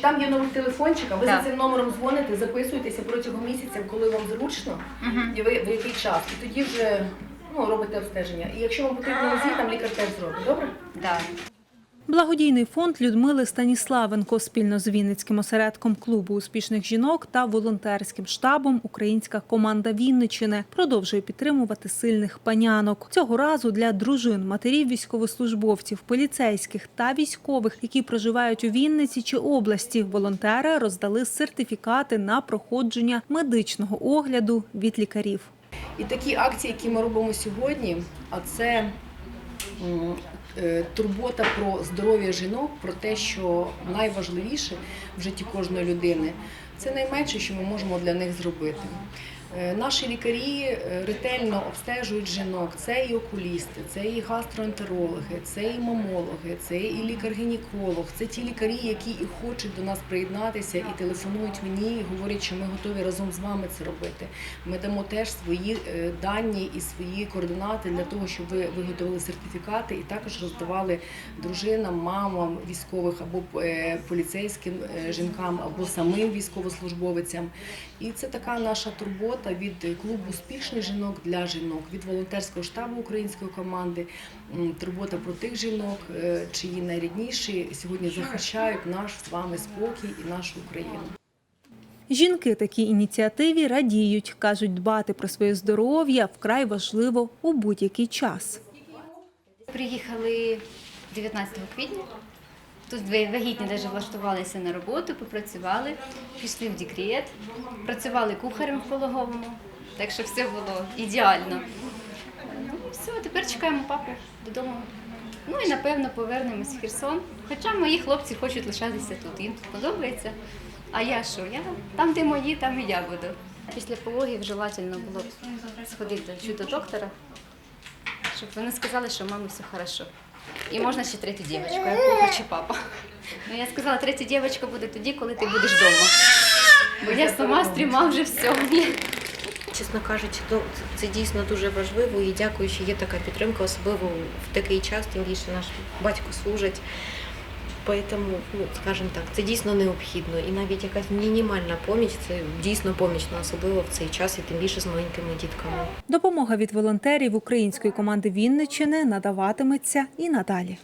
Там є номер телефончика, ви Так. за цим номером дзвоните, записуєтеся протягом місяця, коли вам зручно, і ви в який час. І тоді вже ну, робите обстеження. І якщо вам потрібно УЗІ, там лікар теж зробить, добре? Да. Благодійний фонд Людмили Станіславенко спільно з Вінницьким осередком клубу успішних жінок та волонтерським штабом Українська команда Вінничини продовжує підтримувати сильних панянок. Цього разу для дружин, матерів військовослужбовців, поліцейських та військових, які проживають у Вінниці чи області. Волонтери роздали сертифікати на проходження медичного огляду від лікарів. І такі акції, які ми робимо сьогодні, а це турбота про здоров'я жінок, про те, що найважливіше в житті кожної людини, це найменше, що ми можемо для них зробити. Е, Наші лікарі е, ретельно обстежують жінок. Це і окулісти, це і гастроентерологи, це і мамологи, це і лікар-гінеколог, це ті лікарі, які і хочуть до нас приєднатися і телефонують мені, і говорять, що ми готові разом з вами це робити. Ми дамо теж свої е, дані і свої координати для того, щоб ви виготовили сертифікати і також роздавали дружинам, мамам військових або поліцейським жінкам, або самим військовослужбовицям. І це така наша турбота від клубу успішних жінок для жінок, від волонтерського штабу української команди. Турбота про тих жінок, е, чиї найрідніші сьогодні захищають наш з вами спокій і нашу Україну. Жінки такій ініціативі радіють, кажуть, дбати про своє здоров'я вкрай важливо у будь-який час. Приїхали 19 квітня. Тут вагітні навіть влаштувалися на роботу, попрацювали, пішли в декрет, працювали кухарем в пологовому, так що все було ідеально. Ну все, тепер чекаємо папу додому. Ну і напевно повернемось в Херсон. Хоча мої хлопці хочуть лишатися тут, їм тут подобається. А я що? Я там, де мої, там і я буду. Після пологів желательно було сходити до доктора, щоб вони сказали, що у мами все хорошо. І можна ще третю дівчинку, як папа чи папа. Ну я сказала, третя дівчинка буде тоді, коли ти будеш вдома. Бо я сама стрімав вже все. Ні. Чесно кажучи, то це дійсно дуже важливо і дякую, що є така підтримка, особливо в такий час, тим більше наш батько служить. Тому, ну, скажімо так, це дійсно необхідно. І навіть якась мінімальна поміч це дійсно помічна, особливо в цей час і тим більше з маленькими дітками. Допомога від волонтерів української команди Вінничини надаватиметься і надалі.